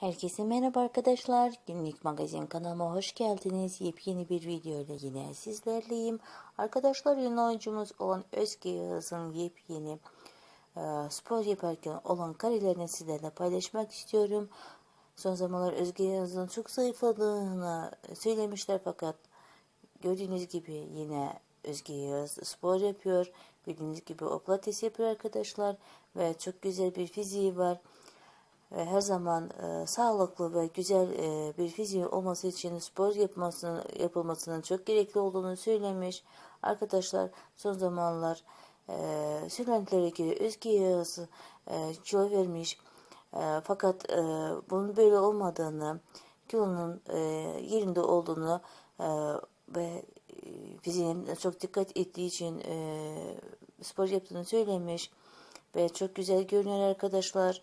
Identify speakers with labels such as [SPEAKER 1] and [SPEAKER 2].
[SPEAKER 1] Herkese merhaba arkadaşlar. Günlük magazin kanalıma hoş geldiniz. Yepyeni bir video ile yine sizlerleyim. Arkadaşlar ünlü oyuncumuz olan Özge Yağız'ın yepyeni e, spor yaparken olan karelerini sizlerle paylaşmak istiyorum. Son zamanlar Özge Yağız'ın çok zayıfladığını söylemişler fakat gördüğünüz gibi yine Özge Yağız spor yapıyor. Bildiğiniz gibi o pilates yapıyor arkadaşlar ve çok güzel bir fiziği var ve her zaman e, sağlıklı ve güzel e, bir fiziği olması için spor yapmasının yapılmasının çok gerekli olduğunu söylemiş. Arkadaşlar son zamanlar e, söylentilere göre Özge Yağız e, kilo vermiş. E, fakat e, bunun böyle olmadığını, kilonun e, yerinde olduğunu e, ve e, fiziğine çok dikkat ettiği için e, spor yaptığını söylemiş. Ve çok güzel görünüyor arkadaşlar.